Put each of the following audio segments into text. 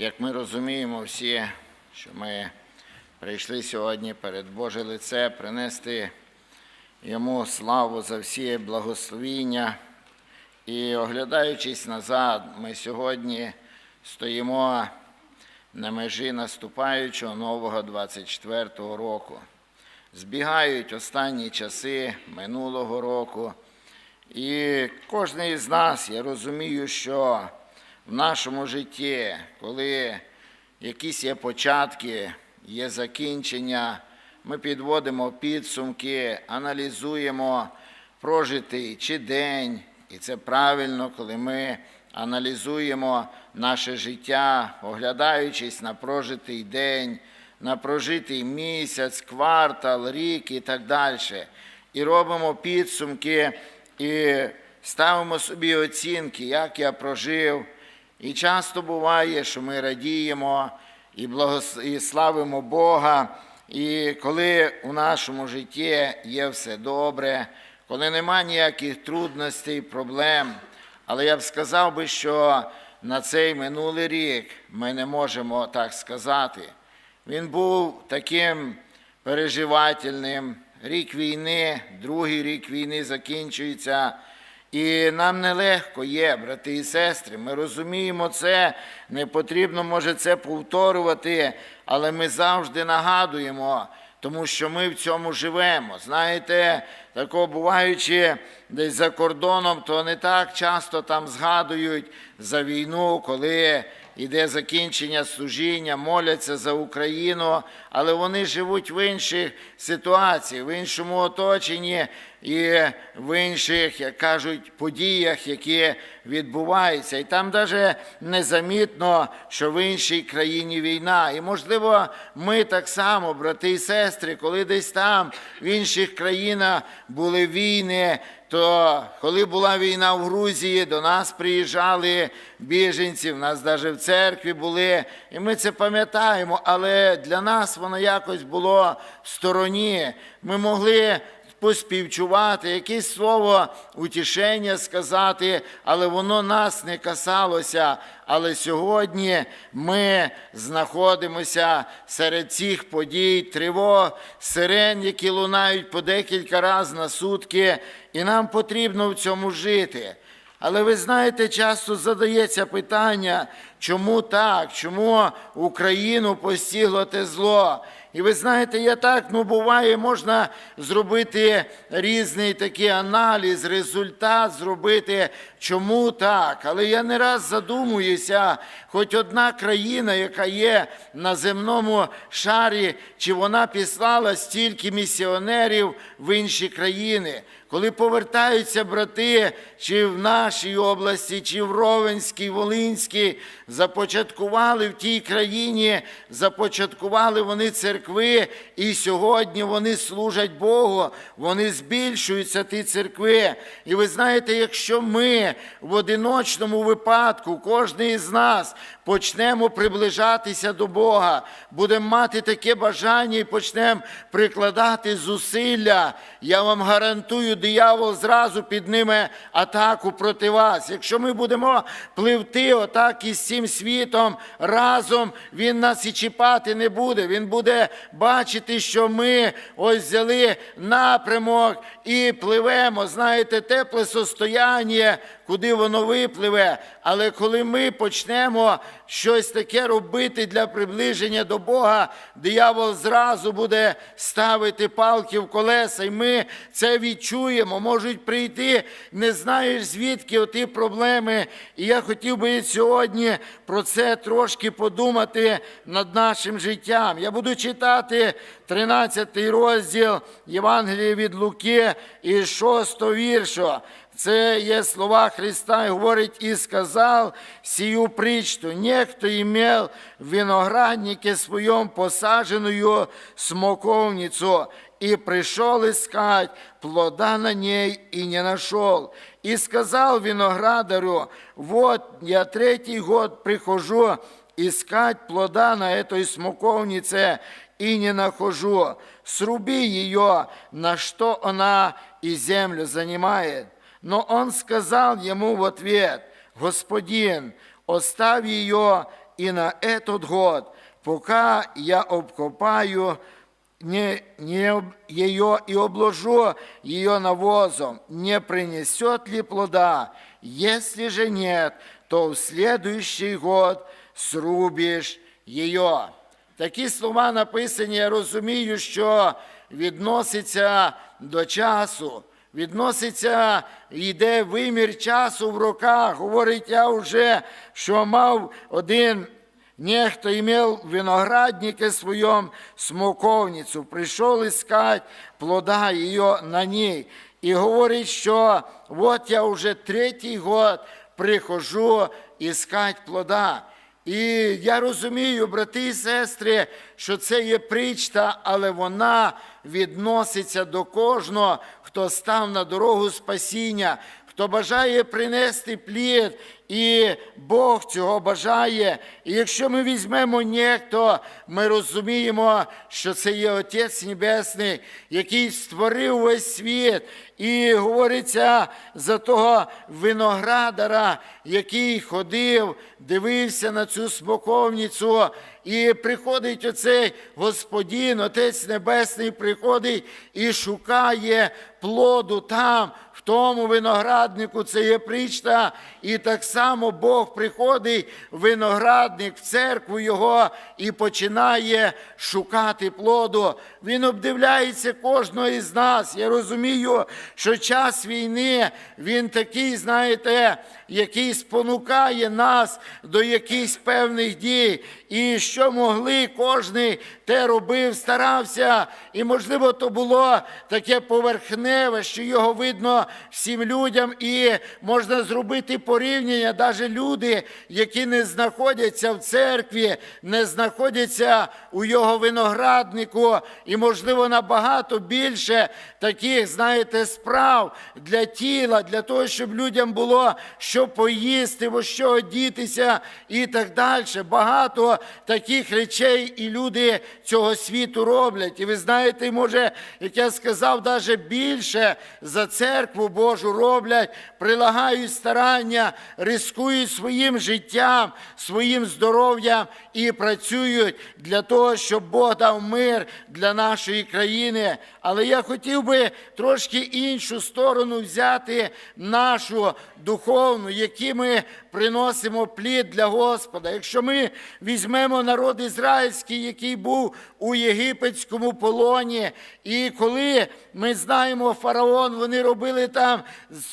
Як ми розуміємо всі, що ми прийшли сьогодні перед Боже лице принести йому славу за всі благословіння. І оглядаючись назад, ми сьогодні стоїмо на межі наступаючого нового 24-го року. Збігають останні часи минулого року. І кожен із нас, я розумію, що в нашому житті, коли якісь є початки, є закінчення, ми підводимо підсумки, аналізуємо прожитий чи день, і це правильно, коли ми аналізуємо наше життя, оглядаючись на прожитий день, на прожитий місяць, квартал, рік і так далі. І робимо підсумки і ставимо собі оцінки, як я прожив. І часто буває, що ми радіємо і, благос... і славимо Бога. І коли у нашому житті є все добре, коли нема ніяких трудностей, проблем. Але я б сказав би, що на цей минулий рік ми не можемо так сказати. Він був таким переживательним. Рік війни, другий рік війни закінчується. І нам нелегко є, брати і сестри. Ми розуміємо це, не потрібно може це повторювати, але ми завжди нагадуємо, тому що ми в цьому живемо. Знаєте, тако буваючи десь за кордоном, то не так часто там згадують за війну, коли іде закінчення служіння, моляться за Україну, але вони живуть в інших ситуаціях, в іншому оточенні і в інших, як кажуть, подіях, які відбуваються. І там навіть незамітно, що в іншій країні війна. І, можливо, ми так само, брати і сестри, коли десь там в інших країнах були війни, то коли була війна в Грузії, до нас приїжджали біженці, в нас навіть в церкві були, і ми це пам'ятаємо, але для нас воно якось було в стороні. Ми могли поспівчувати, якесь слово утішення сказати, але воно нас не касалося. Але сьогодні ми знаходимося серед цих подій, тривог, сирен, які лунають по декілька разів на сутки, і нам потрібно в цьому жити. Але ви знаєте, часто задається питання, чому так, чому Україну постігло те зло. І ви знаєте, я так, ну буває, можна зробити різний такий аналіз, результат зробити, чому так. Але я не раз задумуюся, хоч одна країна, яка є на земному шарі, чи вона післала стільки місіонерів в інші країни. Коли повертаються брати, чи в нашій області, чи в Ровенській, Волинській, започаткували в тій країні, започаткували вони церкви, і сьогодні вони служать Богу, вони збільшуються, ті церкви. І ви знаєте, якщо ми в одиночному випадку, кожен із нас, почнемо приближатися до Бога, будемо мати таке бажання і почнемо прикладати зусилля, я вам гарантую, диявол зразу підніме атаку проти вас. Якщо ми будемо пливти отак із цим світом разом, він нас і чіпати не буде. Він буде бачити, що ми ось взяли напрямок і пливемо. Знаєте, тепле состояння, куди воно випливе. Але коли ми почнемо щось таке робити для приближення до Бога, диявол зразу буде ставити палки в колеса, і ми це відчуємо. Можуть прийти, не знаєш звідки оті проблеми. І я хотів би сьогодні про це трошки подумати над нашим життям. Я буду читати 13 розділ Євангелія від Луки і 6 віршу. Це є слова Христа, і говорить, і сказав сію притчу, Некто имел в винограднике своем посаженную смоковницу, и пришел искать плода на ней, и не нашел. И сказал виноградарю, вот я третий год прихожу искать плода на этой смоковнице, и не нахожу. Сруби ее, на что она и землю занимает. Но он сказал ему в ответ, «Господин, оставь ее и на этот год, пока я обкопаю не, не ее и обложу ее навозом, не принесет ли плода? Если же нет, то в следующий год срубишь ее. Такі слова написані, я розумію, що відноситься до часу, відноситься, йде вимір часу в роках. Говорить, я вже, що мав один Нехто имел винограднике своем смоковницю, прийшов искать плода ее на ній. І говорить, що от я вже третій год прихожу искать плода. І я розумію, брати і сестри, що це є причта, але вона відноситься до кожного, хто став на дорогу спасіння, хто бажає принести плід, і Бог цього бажає. І якщо ми візьмемо нехто, ми розуміємо, що це є Отець Небесний, який створив весь світ. І говориться за того виноградара, який ходив, дивився на цю смоковницю, і приходить оцей Господин, Отець Небесний, приходить і шукає плоду там, в тому винограднику, це є причта, і так само Бог приходить виноградник, в церкву Його і починає шукати плоду. Він обдивляється кожного із нас. Я розумію, що час війни він такий, знаєте, який спонукає нас до якихось певних дій. І що могли, кожний те робив, старався. І, можливо, то було таке поверхневе, що його видно всім людям, і можна зробити порівняння, навіть люди, які не знаходяться в церкві, не знаходяться у його винограднику, і, можливо, набагато більше таких, знаєте, справ для тіла, для того, щоб людям було що поїсти, во що одітися і так далі. Багато таких речей і люди цього світу роблять. І ви знаєте, може, як я сказав, навіть більше за церкву Божу роблять, прилагають старання, рискують своїм життям, своїм здоров'ям і працюють для того, щоб Бог дав мир для нашої країни. Але я хотів би трошки іншу сторону взяти нашу духовну, які ми приносимо плід для Господа. Якщо ми візьмемо народ ізраїльський, який був у єгипетському полоні, і коли ми знаємо фараон, вони робили там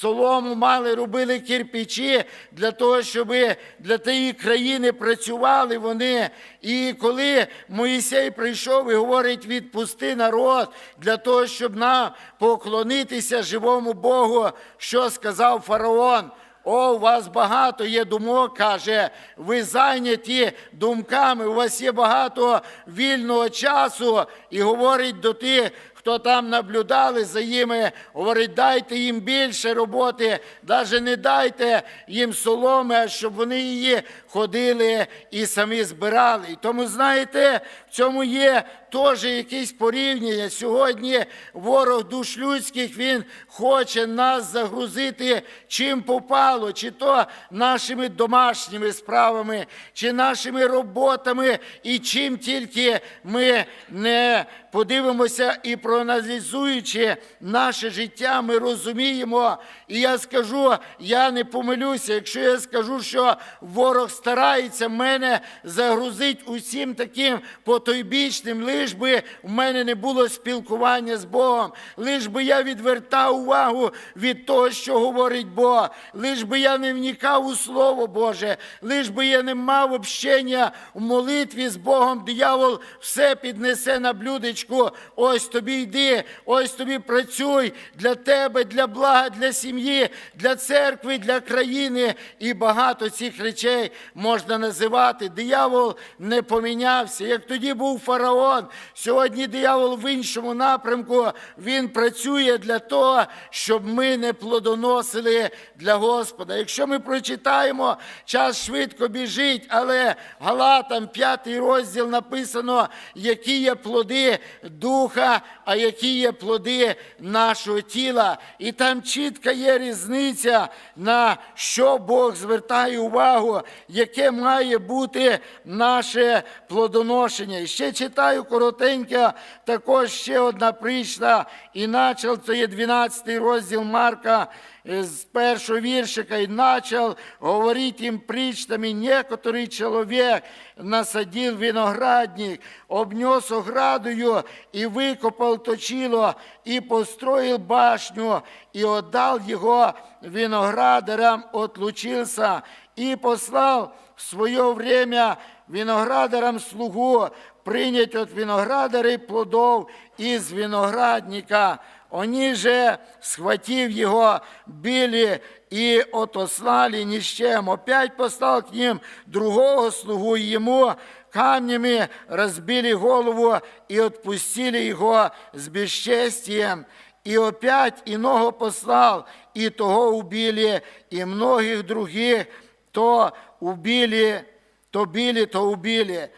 солому, мали, робили кирпичі для того, щоб для тієї країни працювали вони. І коли Моїсей прийшов і говорить, відпусти народ для того, щоб нам поклонитися живому Богу, що сказав фараон. О, у вас багато є думок, каже, ви зайняті думками, у вас є багато вільного часу і говорить до тих, хто там наблюдали за ними, говорить, дайте їм більше роботи, навіть не дайте їм соломи, а щоб вони її ходили і самі збирали. І тому, знаєте, в цьому є теж якесь порівняння. Сьогодні ворог душ людських, він хоче нас загрузити чим попало, чи то нашими домашніми справами, чи нашими роботами, і чим тільки ми не подивимося і проаналізуючи наше життя, ми розуміємо. І я скажу, я не помилюся, якщо я скажу, що ворог старається мене загрузити усім таким потойбічним, лиш би в мене не було спілкування з Богом, лиш би я відвертав увагу від того, що говорить Бог, лиш би я не вникав у Слово Боже, лиш би я не мав общення в молитві з Богом, диявол все піднесе на блюдечку. Ось тобі йди, ось тобі працюй для тебе, для блага, для сім'ї, для церкви, для країни. І багато цих речей можна називати. Диявол не помінявся. Як тоді був фараон, сьогодні диявол в іншому напрямку, він працює для того, щоб ми не плодоносили для Господа. Якщо ми прочитаємо, час швидко біжить, але Галатам, п'ятий розділ написано, які є плоди Духа, а а які є плоди нашого тіла. І там чітка є різниця, на що Бог звертає увагу, яке має бути наше плодоношення. І ще читаю коротенько, також ще одна прийшла, і начал, це є 12 розділ Марка, е, з першого віршика, і начал говорить їм притчами, некоторий чоловік насадив виноградник, обнес оградою и выкопал точило, и построил башню, и отдал его виноградарям, отлучился, и послал в свое время виноградарам слугу принять от виноградарей плодов из виноградника. Они же, схватив его, били и отослали ни с чем. Опять послал к ним другого слугу, ему камнями разбили голову и отпустили его с бесчестием. И опять иного послал, и того убили, и многих других то убили, то били, то убили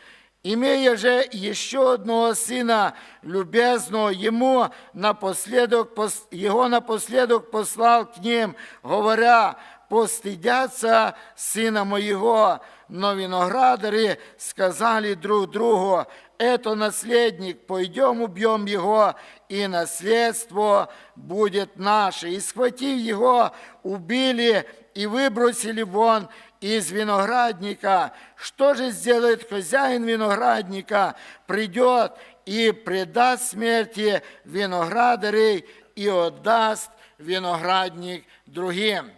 Имея же еще одного сына любезного, ему напоследок, пос- его напоследок послал к ним, говоря, постыдятся сына моего. Но виноградари сказали друг другу, это наследник, пойдем убьем его, и наследство будет наше. И схватив его, убили и выбросили вон из виноградника. Что же сделает хозяин виноградника? Придет и предаст смерти виноградарей и отдаст виноградник другим.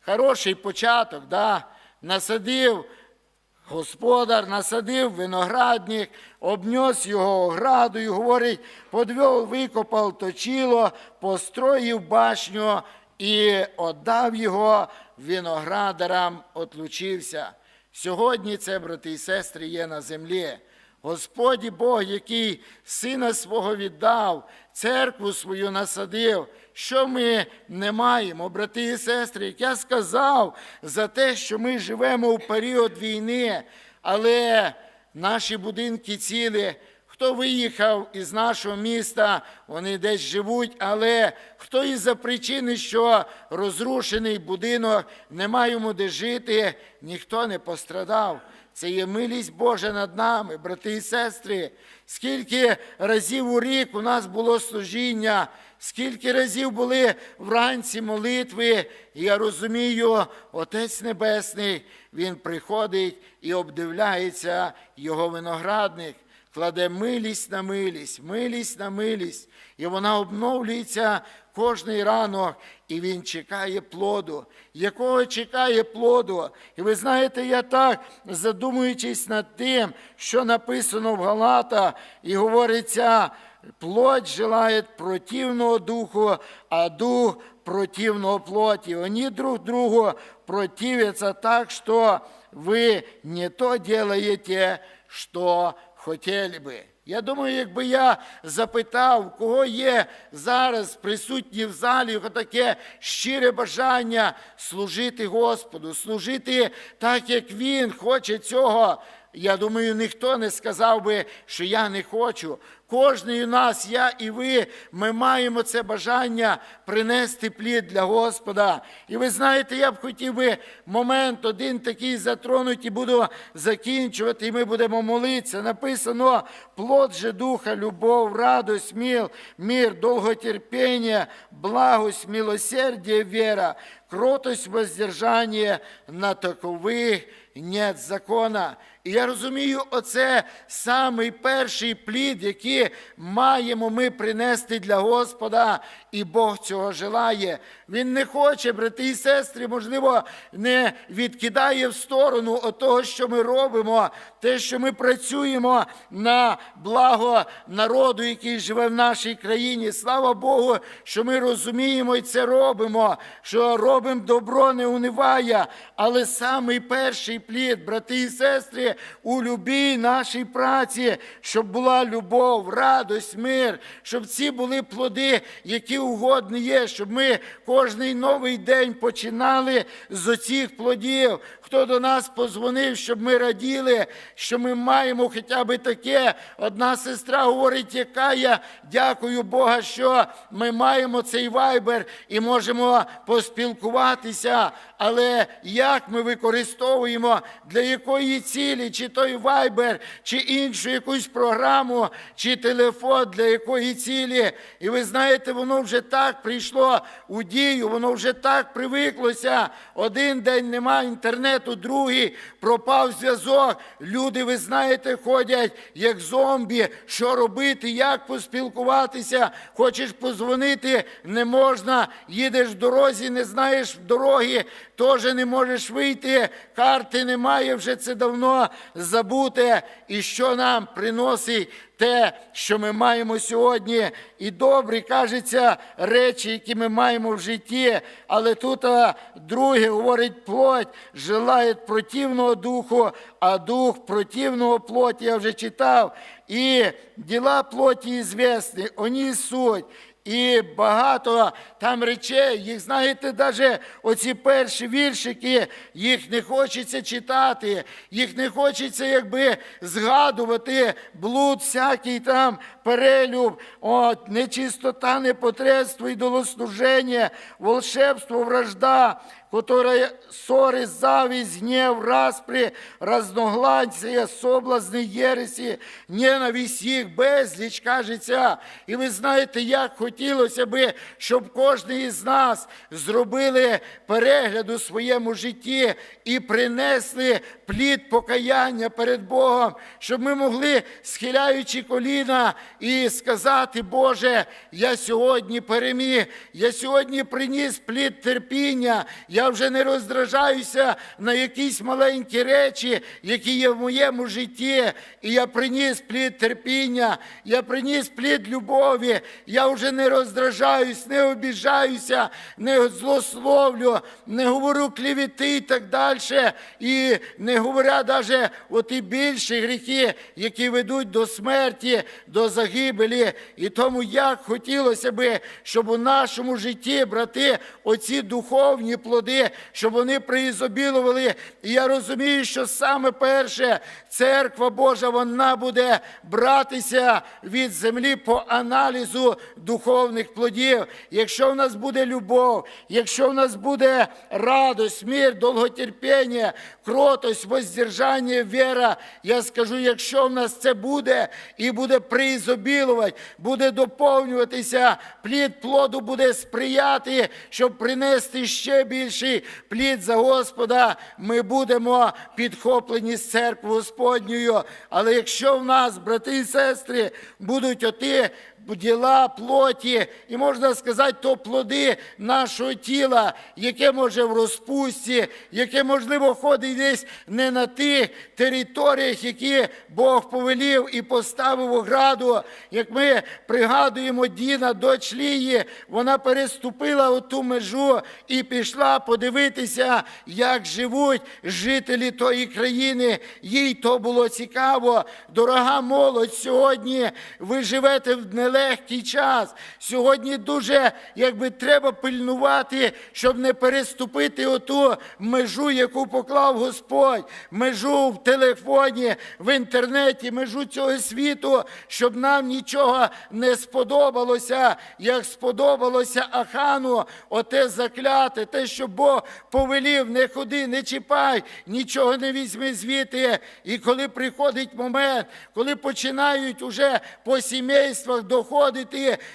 Хороший початок, да? Насадив Господар насадив виноградник, обнес його оградою, говорить, подвел, викопав точило, построїв башню і отдав його виноградарам, отлучився. Сьогодні це, брати і сестри, є на землі. Господь Бог, який сина свого віддав, церкву свою насадив. Що ми не маємо, брати і сестри, як я сказав за те, що ми живемо у період війни, але наші будинки цілі. Хто виїхав із нашого міста, вони десь живуть, але хто із-за причини, що розрушений будинок, немає йому де жити, ніхто не пострадав. Це є милість Божа над нами, брати і сестри. Скільки разів у рік у нас було служіння, скільки разів були вранці молитви, я розумію, Отець Небесний, Він приходить і обдивляється його виноградник кладе милість на милість, милість на милість, і вона обновлюється кожний ранок, і він чекає плоду. Якого чекає плоду? І ви знаєте, я так, задумуючись над тим, що написано в Галата, і говориться, плоть желає противного духу, а дух противного плоти. Они друг другу противятся так, что вы не то делаете, что хотіли би. Я думаю, якби я запитав, кого є зараз присутні в залі таке щире бажання служити Господу, служити так, як Він хоче цього. Я думаю, ніхто не сказав би, що я не хочу. Кожний у нас, я і ви, ми маємо це бажання принести плід для Господа. І ви знаєте, я б хотів би момент один такий затронути, і буду закінчувати, і ми будемо молитися. Написано плод же духа, любов, радость, мил, мир, долготерпение, благость, милосердие, вера, кротость, воздержание, на такових нет закона. І я розумію, оце самий перший плід, який маємо ми принести для Господа, і Бог цього желає. Він не хоче, брати і сестри, можливо, не відкидає в сторону того, що ми робимо, те, що ми працюємо на благо народу, який живе в нашій країні. Слава Богу, що ми розуміємо і це робимо, що робимо добро, не униває. Але самий перший плід, брати і сестри, у любій нашій праці, щоб була любов, радость, мир, щоб ці були плоди, які угодні є, щоб ми кожний новий день починали з оцих плодів. Хто до нас позвонив, щоб ми раділи, що ми маємо хоча б таке. Одна сестра говорить, яка я дякую Бога, що ми маємо цей вайбер і можемо поспілкуватися. Але як ми використовуємо для якої цілі, чи той вайбер, чи іншу якусь програму, чи телефон, для якої цілі. І ви знаєте, воно вже так прийшло у дію, воно вже так привиклося. Один день немає інтернету, другий пропав зв'язок. Люди, ви знаєте, ходять як зомбі. Що робити, як поспілкуватися? Хочеш позвонити, не можна. Їдеш в дорозі, не знаєш дороги, теж не можеш вийти. Карти немає, вже це давно забуте. І що нам приносить те, що ми маємо сьогодні, і добрі, кажеться, речі, які ми маємо в житті. Але тут а, друге говорить, плоть желає противного духу, а дух противного плоті. Я вже читав. І діла плоті звісні, вони суть. І багато там речей, їх знаєте, навіть оці перші віршики, їх не хочеться читати, їх не хочеться якби згадувати, блуд, всякий там перелюб, от, нечистота, непотребство, ідолослуження, волшебство, вражда, которая ссоры, зависть, гнев, распри, разногласия, соблазни, єресі, ненависть їх, безліч, кажеться. І ви знаєте, як хотілося би, щоб кожен із нас зробили перегляд у своєму житті і принесли плід покаяння перед Богом, щоб ми могли, схиляючи коліна, і сказати, Боже, я сьогодні переміг, я сьогодні приніс плід терпіння. Я вже не роздражаюся на якісь маленькі речі, які є в моєму житті. І я приніс плід терпіння, я приніс плід любові. Я вже не роздражаюсь, не обіжаюся, не злословлю, не говорю клівіти і так далі. І не говоря навіть оті більші гріхи, які ведуть до смерті, до загибелі. І тому як хотілося би, щоб у нашому житті, брати, оці духовні плоди, щоб вони приізобілували. І я розумію, що саме перше церква Божа вона буде братися від землі по аналізу духовних плодів. Якщо в нас буде любов, якщо в нас буде радость, мир, довготерпіння, кротость, воздержання, віра, я скажу, якщо в нас це буде і буде приізобілувати, буде доповнюватися, плід плоду буде сприяти, щоб принести ще більший плід за Господа, ми будемо підхоплені з церквою Господньою. Але якщо в нас, брати і сестри, будуть оти діла плоті, і можна сказати, то плоди нашого тіла, яке може в розпусті, яке, можливо, ходить десь не на тих територіях, які Бог повелів і поставив ограду. Як ми пригадуємо Діна дочь Лії, вона переступила оту межу і пішла подивитися, як живуть жителі тої країни. Їй то було цікаво. Дорога молодь, сьогодні ви живете в нелегкий час. Сьогодні дуже якби треба пильнувати, щоб не переступити оту межу, яку поклав Господь, межу в телефоні, в інтернеті, межу цього світу, щоб нам нічого не сподобалося, як сподобалося Ахану, оте закляте, те, що Бог повелів, не ходи, не чіпай, нічого не візьми звідти. І коли приходить момент, коли починають уже по сімействах доходити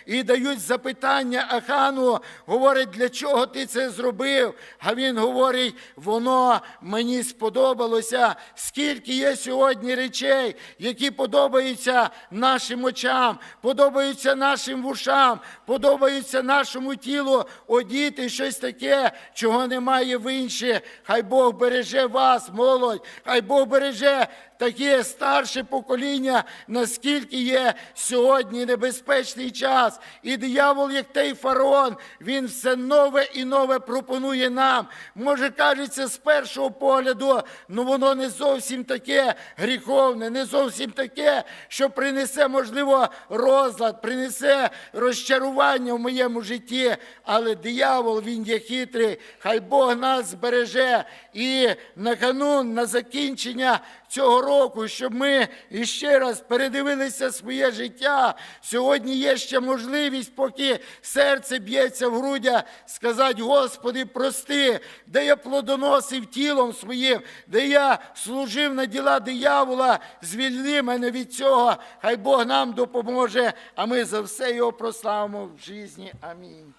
і дають запитання Ахану, говорить, для чого ти це зробив? А він говорить, воно мені сподобалося. Скільки є сьогодні речей, які подобаються нашим очам, подобаються нашим вушам, подобаються нашому тілу, одіти щось таке, чого немає в інших. Хай Бог береже вас, молодь, хай Бог береже таке старше покоління, наскільки є сьогодні небезпечний час. І диявол, як той фараон, він все нове і нове пропонує нам. Може, кажеться, з першого погляду, ну воно не зовсім таке гріховне, не зовсім таке, що принесе, можливо, розлад, принесе розчарування в моєму житті. Але диявол, він є хитрий, хай Бог нас збереже. І на канун, на закінчення цього року, щоб ми іще раз передивилися своє життя. Сьогодні є ще можливість, поки серце б'ється в грудях, сказати, Господи, прости, де я плодоносив тілом своїм, де я служив на діла диявола, звільни мене від цього. Хай Бог нам допоможе, а ми за все його прославимо в житті. Амінь.